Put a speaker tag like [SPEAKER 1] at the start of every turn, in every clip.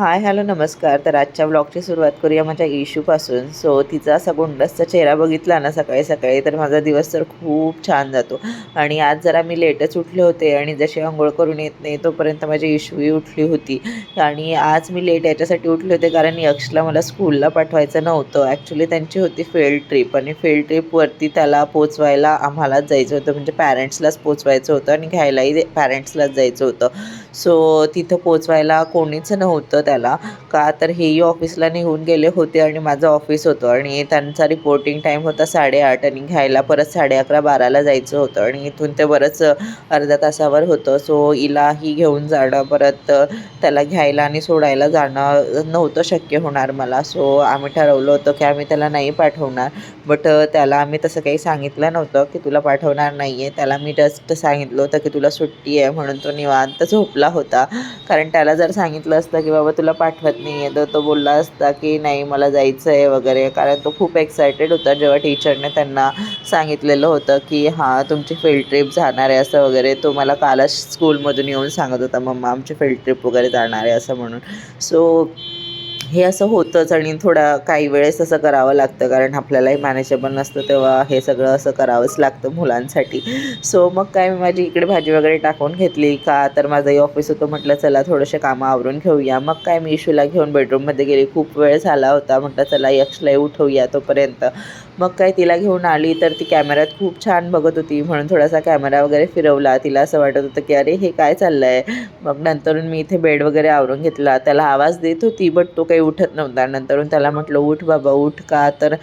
[SPEAKER 1] Hi hello नमस्कार. तर आजच्या ब्लॉगची सुरुवात करूया माझ्या इशूपासून सो तिचा असा गोंडसचा चेहरा बघितला ना सकाळी सकाळी तर माझा दिवस तर खूप छान जातो. आणि आज जरा मी लेटच उठले होते आणि जशी आंघोळ करून येत नाही तोपर्यंत माझी इशूही उठली होती. आणि आज मी लेट याच्यासाठी उठले होते कारण यक्षला मला स्कूलला पाठवायचं नव्हतं. ॲक्च्युली त्यांची होती फील्ड ट्रिप आणि फील्ड ट्रिपवरती त्याला पोचवायला आम्हालाच जायचं होतं. म्हणजे पॅरेंट्सलाच पोचवायचं होतं आणि घ्यायलाही पॅरेंट्सलाच जायचं होतं. सो तिथं पोचवायला कोणीच नव्हतं त्याला. का तर हेही ऑफिसला निघून गेले होते आणि माझं ऑफिस होतं. आणि त्यांचा रिपोर्टिंग टाईम होता साडेआठ आणि घ्यायला परत साडे अकरा बाराला जायचं होतं. आणि इथून ते बरंच अर्ध्या तासावर होतं. सो इलाही घेऊन जाणं परत त्याला घ्यायला आणि सोडायला जाणं नव्हतं शक्य होणार मला. सो आम्ही ठरवलं होतं की आम्ही त्याला नाही पाठवणार. बट त्याला आम्ही तसं काही सांगितलं नव्हतं की तुला पाठवणार नाही आहे त्याला मी जस्ट सांगितलं होतं की तुला सुट्टी आहे म्हणून तो निवांत झोपला. होता. कारण त्याला जर सांगितलं असतं की बाबा तुला पाठवत नाही आहे तर तो बोलला असता की नाही मला जायचं आहे वगैरे. कारण तो खूप एक्सायटेड होता जेव्हा टीचरने त्यांना सांगितलेलं होतं की हां तुमची फील्ड ट्रिप जाणार आहे असं वगैरे. तो मला कालच स्कूलमधून येऊन सांगत होता मम्मा आमची फील्ड ट्रिप वगैरे जाणार आहे असं म्हणून. सो हे असं होतंच आणि थोडा काही वेळेस असं करावं लागतं कारण आपल्यालाही मॅनेजेबल नसतं तेव्हा हे सगळं असं करावंच लागतं मुलांसाठी. सो मग काय मी माझी इकडे भाजी वगैरे टाकून घेतली. का तर माझंही ऑफिस होतं म्हटलं चला थोडेसे कामं आवरून घेऊया. मग काय मी इशूला घेऊन बेडरूममध्ये गेली. खूप वेळ झाला होता. म्हटलं चला यक्षलाही उठवूया तोपर्यंत. मग काय तिला घेऊन आली तर ती कॅमेऱ्यात खूप छान बघत होती. म्हणून थोडासा कॅमेरा वगैरे फिरवला. तिला असं वाटत होतं की अरे हे काय चाललं आहे मग नंतरून मी इथे बेड वगैरे आवरून घेतला. त्याला आवाज देत होती बट तो काही उठत नव्हता. नंतरून त्याला म्हटलं उठ बाबा उठ का? तर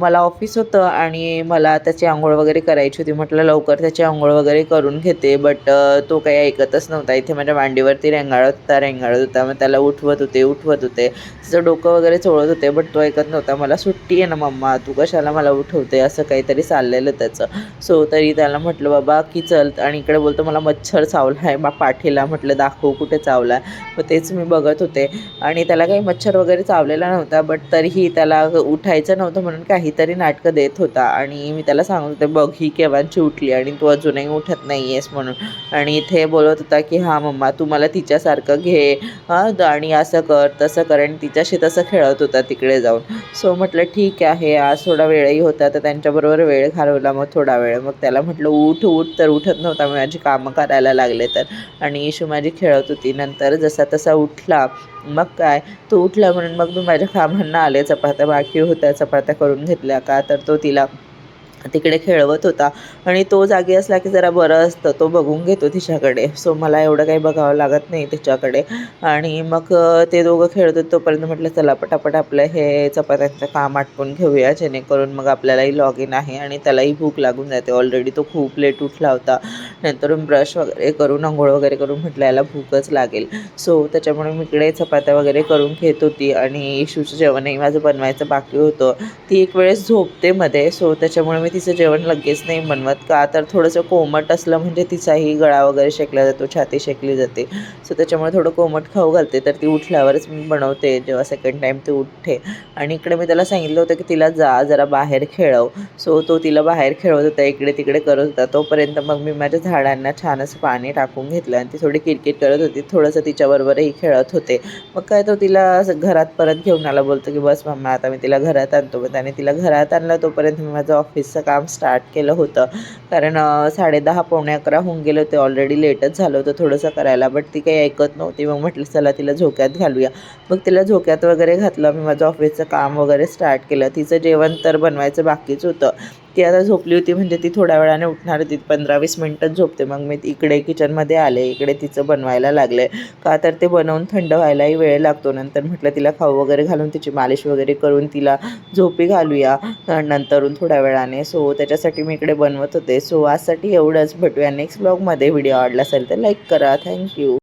[SPEAKER 1] मला ऑफिस होतं आणि मला त्याची आंघोळ वगैरे करायची होती. म्हटलं लवकर त्याची आंघोळ वगैरे करून घेते. बट तो काही ऐकतच नव्हता. इथे माझ्या मांडीवरती रेंगाळत होता रेंगाळत होता. मग त्याला उठवत होते उठवत होते. तिचं डोकं वगैरे चोळत होते बट तो ऐकत नव्हता. मला सुट्टी आहे ना मम्मा. तू कशाला मला उठवते असं काहीतरी चाललेलं त्याचं. सो तरी त्याला म्हटलं बाबा की चल. आणि इकडे बोलतो मला मच्छर चावला आहे बा पाठीला. म्हटलं दाखवू कुठे चावला आहे मग तेच मी बघत होते. आणि त्याला काही मच्छर वगैरे चावलेला नव्हता बट तरीही त्याला उठायचं नव्हतं म्हणून काहीतरी नाटकं देत होता. आणि मी त्याला सांगत होते बघ ही केव्हाची उठली आणि तू अजूनही उठत नाही आहेस म्हणून. आणि इथे बोलत होता की हां मम्मा तू मला तिच्यासारखं घे हां आणि असं कर तसं कर. आणि तिच्याशी तसं खेळत होता तिकडे जाऊन. सो म्हटलं ठीक आहे आज थोडा वेळ वेळही होता तर त्यांच्याबरोबर वेळ घालवला मग थोडा वेळ. मग त्याला म्हटलं उठ उठ. तर उठत नव्हता मी माझी कामं करायला लागले तर. आणि इशू माझी खेळत होती. नंतर जसा तसा उठला मग काय? तो उठला म्हणून मग मी माझ्या कामांना आले. चपात्या बाकी होत्या. चपात्या करून घेतल्या का? तर तो तिला तिकडे खेळवत होता. आणि तो जागी असला की जरा बरं असतं. तो बघून घेतो तिच्याकडे. सो मला एवढं काही बघावं लागत नाही तिच्याकडे. आणि मग ते दोघं खेळत होते. तोपर्यंत म्हटलं चला पटापट आपलं हे चपात्यांचं काम आटपून घेऊया. जेणेकरून मग आपल्यालाही लॉग इन आहे आणि त्यालाही भूक लागून जाते. ऑलरेडी तो खूप लेट उठला होता. नंतर ब्रश वगैरे करून आंघोळ वगैरे करून म्हटलं याला भूकच लागेल. सो त्याच्यामुळे मी इकडे चपात्या वगैरे करून घेत होती. आणि इशूचं जेवणही माझं बनवायचं बाकी होतं. ती एक वेळेस झोपते मध्ये. सो त्याच्यामुळे मी तिचं जेवण लगेच नाही बनवत का? तर थोडंसं कोमट असलं म्हणजे तिचाही गळा वगैरे शेकला जातो छाती शेकली जाते. सो त्याच्यामुळे थोडं कोमट खाऊ घालते. तर ती उठल्यावरच मी बनवते. जेव्हा सेकंड टाईम ती उठते. आणि इकडे मी त्याला सांगितलं होतं की तिला जा जरा बाहेर खेळव. सो तो तिला बाहेर खेळवत होता. इकडे तिकडे करत होता. तोपर्यंत मग मी माझ्या झाडांना छान असं पाणी टाकून घेतलं आणि ती थोडी किरकिट करत होती. थोडंसं तिच्याबरोबरही खेळत होते. मग काय तो तिला घरात परत घेऊन आला. बोलतो की बस मम्मा आता मी तिला घरात आणतो. मग त्याने तिला घरात आणलं. तोपर्यंत मी माझं ऑफिसचं काम स्टार्ट केलं होतं. कारण साडेदहा पावणे अकरा होऊन गेले होते. ऑलरेडी लेटच झालं होतं थोडंसं करायला बट ती काही ऐकत नव्हती. मग म्हटलं चला तिला झोक्यात घालूया. मग तिला झोक्यात वगैरे घातलं. मी माझं ऑफिसचं काम वगैरे स्टार्ट केलं. तिचं जेवण तर बनवायचं बाकीच होतं. ती आता झोपली होती म्हणजे ती थोड्या वेळाने उठणार होती. पंधरा वीस मिनटं झोपते. मग मी इकडे किचनमध्ये आले. इकडे तिचं बनवायला लागले. का तर ते बनवून थंड व्हायलाही वेळ लागतो. नंतर म्हटलं तिला खाऊ वगैरे घालून तिची मालिश वगैरे करून तिला झोपी घालूया. नंतरून थोड्या वेळाने सो त्याच्यासाठी मी इकडे बनवत होते. सो आजसाठी एवढंच. भेटूया नेक्स्ट ब्लॉगमध्ये व्हिडिओ आवडला असेल तर लाईक करा. थँक्यू